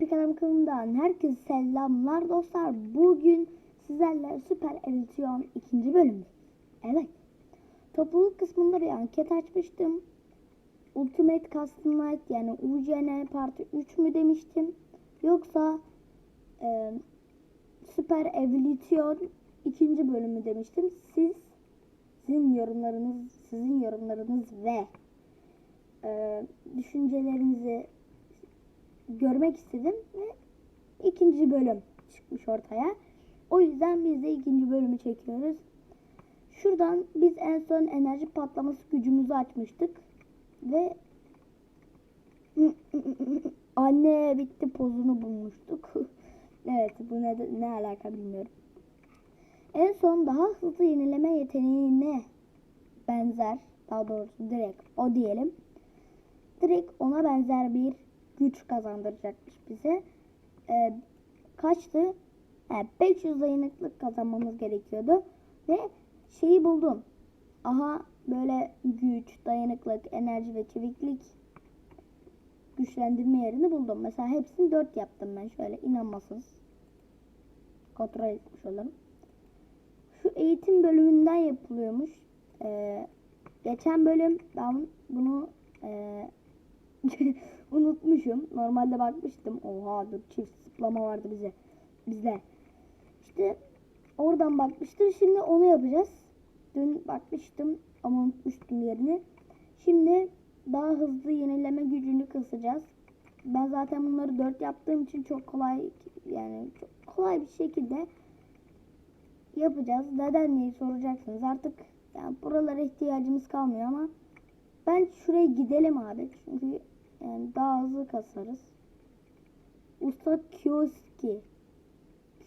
Epik Adam kanalından herkese selamlar dostlar. Bugün sizlerle Süper Edisyon ikinci bölümü. Evet. Topluluk kısmında bir anket açmıştım. Ultimate Custom Night yani UCN Parti 3 mü demiştim. Yoksa e, Süper Evolution ikinci bölümü demiştim. Siz sizin yorumlarınız, sizin yorumlarınız ve e, düşüncelerinizi görmek istedim ve ikinci bölüm çıkmış ortaya. O yüzden biz de ikinci bölümü çekiyoruz. Şuradan biz en son enerji patlaması gücümüzü açmıştık ve anne bitti pozunu bulmuştuk. evet bu ne, ne alaka bilmiyorum. En son daha hızlı yenileme yeteneğine benzer daha doğrusu direkt o diyelim. Direkt ona benzer bir güç kazandıracakmış bize. Ee, kaçtı? He, 500 dayanıklık kazanmamız gerekiyordu. Ve şeyi buldum. Aha böyle güç, dayanıklık, enerji ve çeviklik güçlendirme yerini buldum. Mesela hepsini 4 yaptım ben şöyle inanmasınız. Kontrol etmiş olurum. Şu eğitim bölümünden yapılıyormuş. Ee, geçen bölüm ben bunu e, unutmuşum. Normalde bakmıştım. Oha dur çift zıplama vardı bize. Bizde. İşte oradan bakmıştım. Şimdi onu yapacağız. Dün bakmıştım ama unutmuştum yerini. Şimdi daha hızlı yenileme gücünü kısacağız. Ben zaten bunları 4 yaptığım için çok kolay yani çok kolay bir şekilde yapacağız. Neden diye soracaksınız. Artık yani buralara ihtiyacımız kalmıyor ama ben şuraya gidelim abi. Çünkü yani daha hızlı kasarız. Usta Kioski.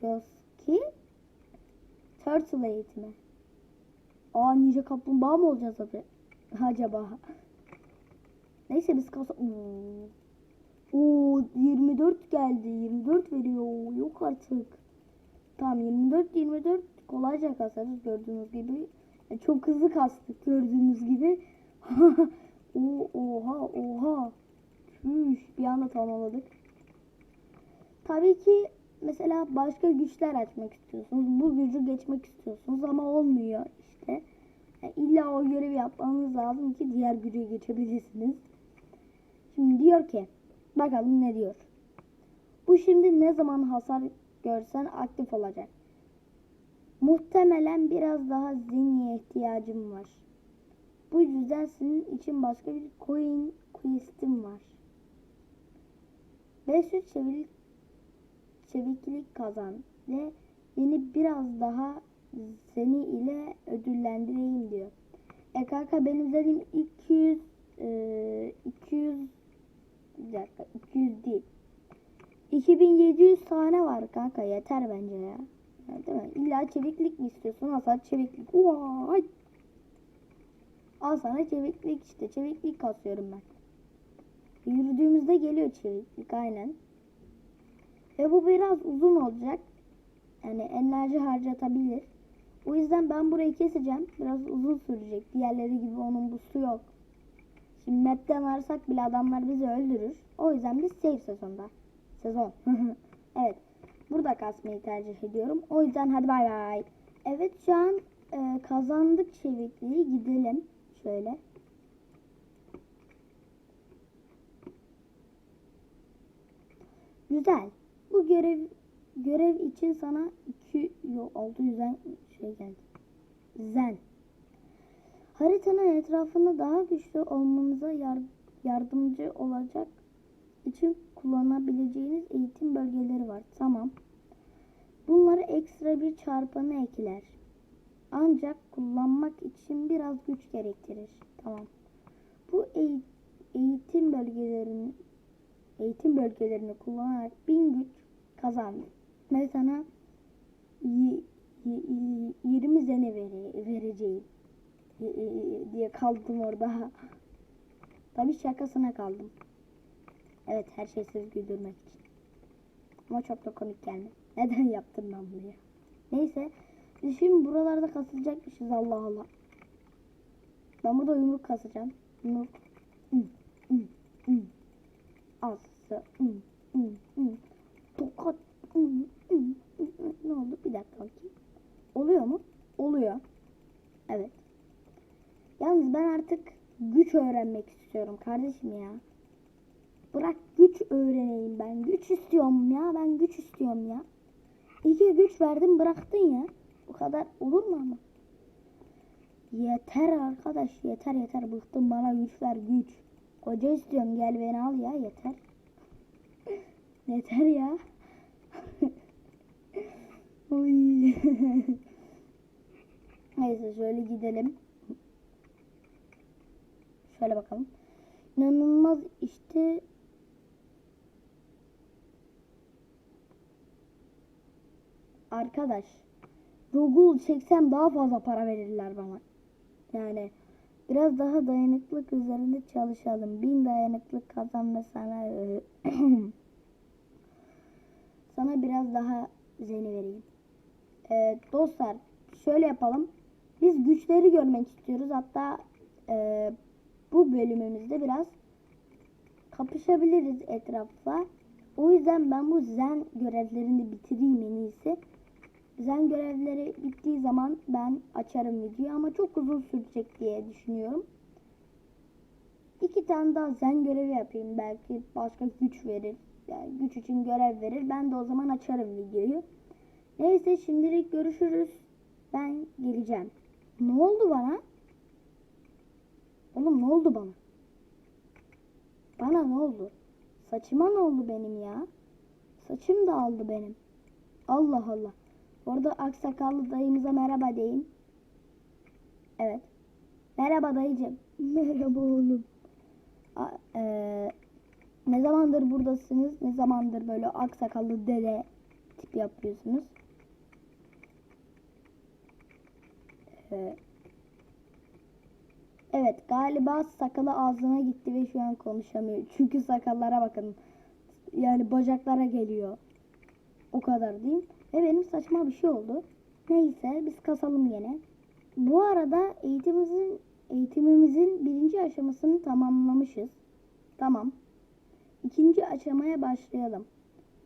Kioski? Turtle eğitimi. Aa ninja kaplumbağa mı olacağız abi? Acaba? Neyse biz kasa... Oo. Oo 24 geldi. 24 veriyor. Yok artık. Tamam 24 24 kolayca kasarız gördüğünüz gibi. E, Çok hızlı kastık gördüğünüz gibi. Oo, oha oha. Üf, bir anda tamamladık. Tabii ki mesela başka güçler açmak istiyorsunuz. Bu gücü geçmek istiyorsunuz ama olmuyor işte. Yani illa o görevi yapmanız lazım ki diğer güce geçebilirsiniz. Şimdi diyor ki bakalım ne diyor. Bu şimdi ne zaman hasar görsen aktif olacak. Muhtemelen biraz daha zinye ihtiyacım var. Bu yüzden senin için başka bir coin quest'im var. 500 çeviklik, çeviklik kazan ve yeni biraz daha seni ile ödüllendireyim diyor. E kanka benim dediğim 200 e, 200 bir dakika 200 değil. 2700 tane var kanka yeter bence ya. değil mi? İlla çeviklik mi istiyorsun? Al sana çeviklik. Vay. Al sana çeviklik işte. Çeviklik kasıyorum ben. Yürüdüğümüzde geliyor çeviklik aynen. Ve bu biraz uzun olacak. Yani enerji harcatabilir. O yüzden ben burayı keseceğim. Biraz uzun sürecek. Diğerleri gibi onun busu yok. Şimdi map'ten varsak bile adamlar bizi öldürür. O yüzden biz safe sezonda. Sezon. evet. Burada kasmayı tercih ediyorum. O yüzden hadi bay bay. Evet şu an e, kazandık çevikliği. Gidelim. Şöyle. Güzel. Bu görev görev için sana 2 yok 600'den şey geldi. Zen. Haritanın etrafında daha güçlü olmamıza yar- yardımcı olacak için kullanabileceğiniz eğitim bölgeleri var. Tamam. Bunları ekstra bir çarpanı ekler. Ancak kullanmak için biraz güç gerektirir. Tamam. Bu eğ- eğitim bölgelerini eğitim bölgelerini kullanarak bin güç kazandı. Ve sana y- y- y- 20 zene vere- vereceğim y- y- diye kaldım orada. Tabii şakasına kaldım. Evet her şey sizi güldürmek için. Ama çok da komik gelmedi. Neden yaptım ben bunu ya? Neyse. Biz şimdi buralarda kasılacakmışız Allah Allah. Ben burada yumruk kasacağım. Yumruk. Hı, hı, hı. Az. Hı, hı, hı. Tokat. hı, hı, hı. Ne oldu? Bir dakika bakayım. Oluyor mu? Oluyor. Evet. Yalnız ben artık güç öğrenmek istiyorum kardeşim ya. Bırak güç öğreneyim ben. Güç istiyorum ya. Ben güç istiyorum ya. İki güç verdim bıraktın ya. Bu kadar olur mu ama? Yeter arkadaş yeter yeter bıktım bana güç ver güç. Koca istiyorum gel beni al ya yeter. yeter ya. Neyse şöyle gidelim. Şöyle bakalım. İnanılmaz işte arkadaş Rogul çeksem daha fazla para verirler bana. Yani biraz daha dayanıklık üzerinde çalışalım. Bin dayanıklık kazan ve sana sana biraz daha zeni vereyim. Ee, dostlar şöyle yapalım. Biz güçleri görmek istiyoruz. Hatta e, bu bölümümüzde biraz kapışabiliriz etrafla. O yüzden ben bu zen görevlerini bitireyim en iyisi. Zen görevleri bittiği zaman ben açarım videoyu ama çok uzun sürecek diye düşünüyorum. İki tane daha zen görevi yapayım. Belki başka güç verir. Yani güç için görev verir. Ben de o zaman açarım videoyu. Neyse şimdilik görüşürüz. Ben geleceğim. Ne oldu bana? Oğlum ne oldu bana? Bana ne oldu? Saçıma ne oldu benim ya? Saçım da aldı benim. Allah Allah. Orada aksakallı dayımıza merhaba deyin. Evet. Merhaba dayıcım. Merhaba oğlum. A, eee, ne zamandır buradasınız? Ne zamandır böyle aksakallı dede tip yapıyorsunuz? Ee, evet galiba sakalı ağzına gitti ve şu an konuşamıyor. Çünkü sakallara bakın. Yani bacaklara geliyor. O kadar diyeyim. Ve benim saçma bir şey oldu. Neyse biz kasalım yine. Bu arada eğitimimizin eğitimimizin birinci aşamasını tamamlamışız. Tamam. İkinci aşamaya başlayalım.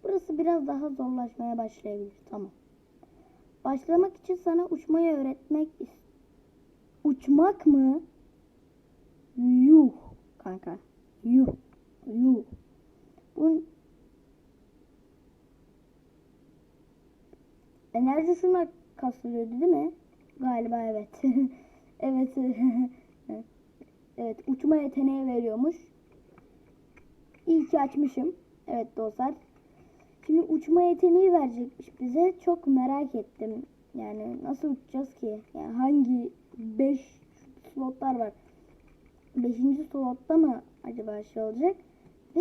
Burası biraz daha zorlaşmaya başlayabilir. Tamam. Başlamak için sana uçmayı öğretmek is- Uçmak mı? Yuh kanka. Yuh. Yuh. Bu enerji şuna kasılıyordu değil mi? Galiba evet. evet. evet uçma yeteneği veriyormuş. İyi ki açmışım. Evet dostlar. Şimdi uçma yeteneği verecekmiş bize. Çok merak ettim. Yani nasıl uçacağız ki? Yani hangi 5 slotlar var? 5. slotta mı acaba şey olacak? Ve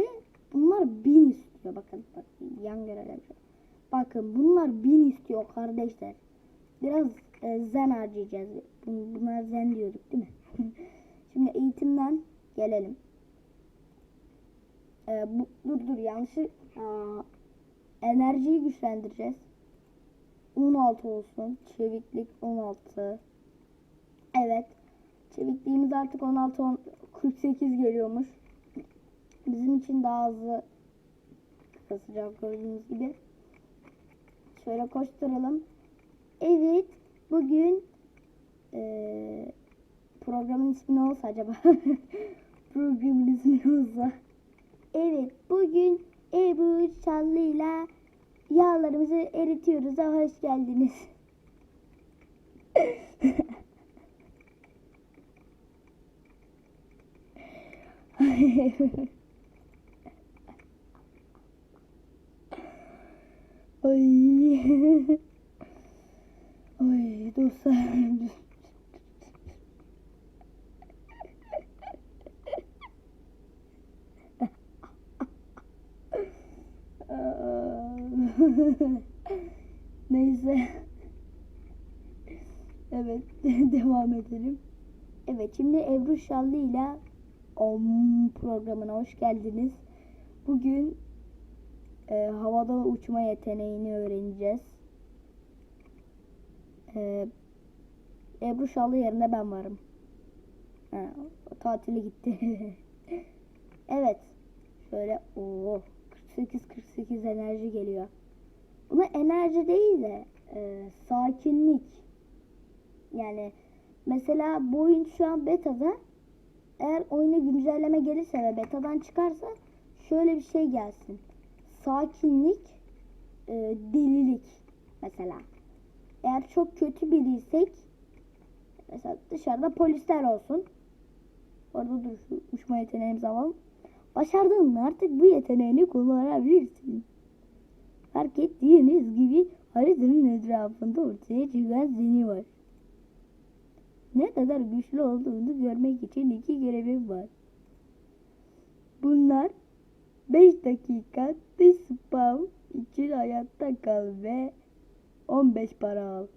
bunlar 1000 istiyor. Bakın bak yan görevler. Bakın bunlar 1000 istiyor kardeşler. Biraz e, zen harcayacağız. Bun- Bunlar zen diyorduk değil mi? Şimdi eğitimden gelelim. E, bu, dur dur yanlışı Aa, enerjiyi güçlendireceğiz. 16 olsun. Çeviklik 16. Evet. Çevikliğimiz artık 16 on- 48 geliyormuş. Bizim için daha hızlı kasacak gördüğünüz gibi. Şöyle koşturalım. Evet. Bugün eee, programın ismi ne olsa acaba? programın ismi ne olsa? Evet. Bugün Ebru Çallı'yla yağlarımızı eritiyoruz. Hoş geldiniz. Ay. Dostlar. Neyse. Evet, devam edelim. Evet, şimdi Ebru Şallı ile Om programına hoş geldiniz. Bugün e, havada uçma yeteneğini öğreneceğiz. E, Ebru Şallı yerine ben varım. Ha, tatile gitti. evet. Şöyle o 48 8 enerji geliyor. Buna enerji değil de e, sakinlik. Yani mesela bu oyun şu an beta'da eğer oyuna güncelleme gelirse ve betadan çıkarsa şöyle bir şey gelsin. Sakinlik, e, delilik mesela. Eğer çok kötü biriysek mesela dışarıda polisler olsun. Orada dur şu uçma yeteneğimizi alalım. Başardın mı artık bu yeteneğini kullanabilirsin. Fark ettiğiniz gibi haritanın etrafında ortaya çıkan zeni var. Ne kadar güçlü olduğunu görmek için iki görevim var. Bunlar 5 dakika dış spam için hayatta kal ve 15 para al.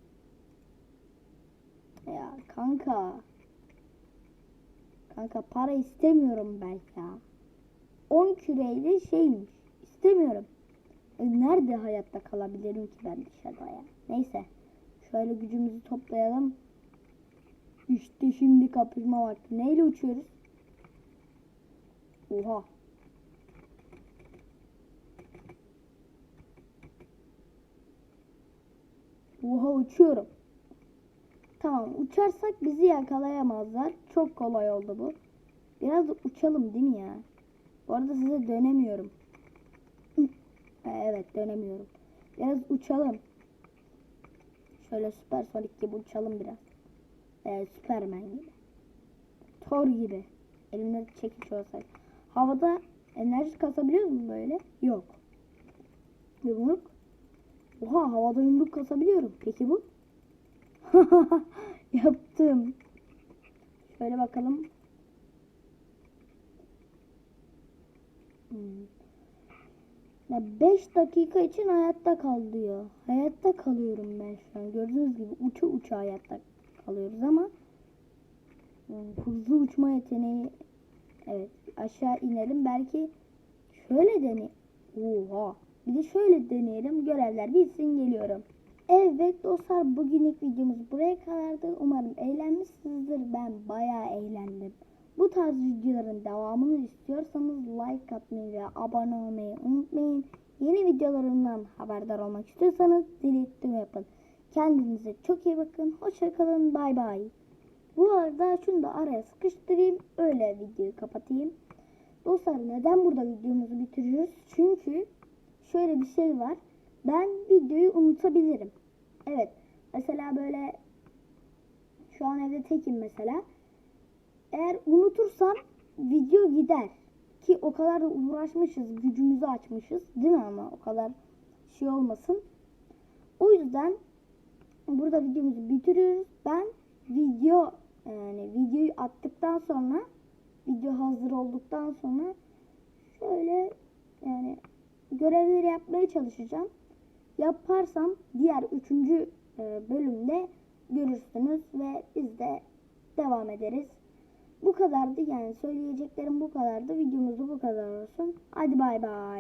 Ya kanka. Kanka para istemiyorum ben ya. 10 küreyle şeymiş. İstemiyorum. E, nerede hayatta kalabilirim ki ben dışarıda ya? Neyse. Şöyle gücümüzü toplayalım. İşte şimdi kapışma vakti. Neyle uçuyoruz? Oha. Oha uçuyorum. Tamam uçarsak bizi yakalayamazlar. Çok kolay oldu bu. Biraz uçalım değil mi ya? Bu arada size dönemiyorum. Evet dönemiyorum. Biraz uçalım. Şöyle süpersonik gibi uçalım biraz. Ee, Süpermen gibi. Thor gibi. Elimde çekiç olsaydı. Havada enerji kasabiliyor mu böyle? Yok. Yumruk. Oha havada yumruk kasabiliyorum. Peki bu? Yaptım. Şöyle bakalım. Hmm. Ya 5 dakika için hayatta kal diyor. Hayatta kalıyorum ben şu an. Gördüğünüz gibi uça uça hayatta kalıyoruz ama hmm, hızlı uçma yeteneği evet aşağı inelim belki şöyle dene oha bir de şöyle deneyelim görevler bitsin geliyorum. Evet dostlar bugünlük videomuz buraya kadardı. Umarım eğlenmişsinizdir. Ben bayağı eğlendim. Bu tarz videoların devamını istiyorsanız like atmayı ve abone olmayı unutmayın. Yeni videolarımdan haberdar olmak istiyorsanız zil tüm yapın. Kendinize çok iyi bakın. Hoşçakalın. Bay bay. Bu arada şunu da araya sıkıştırayım. Öyle videoyu kapatayım. Dostlar neden burada videomuzu bitiriyoruz? Çünkü şöyle bir şey var. Ben videoyu unutabilirim. Evet. Mesela böyle şu an evde tekim mesela. Eğer unutursam video gider. Ki o kadar da uğraşmışız, gücümüzü açmışız. Değil mi ama o kadar şey olmasın. O yüzden burada videomuzu bitiriyoruz. Ben video yani videoyu attıktan sonra video hazır olduktan sonra şöyle yani görevleri yapmaya çalışacağım. Yaparsam diğer üçüncü e, bölümde görürsünüz ve biz de devam ederiz. Bu kadardı yani söyleyeceklerim bu kadardı. Videomuz bu kadar olsun. Hadi bay bay.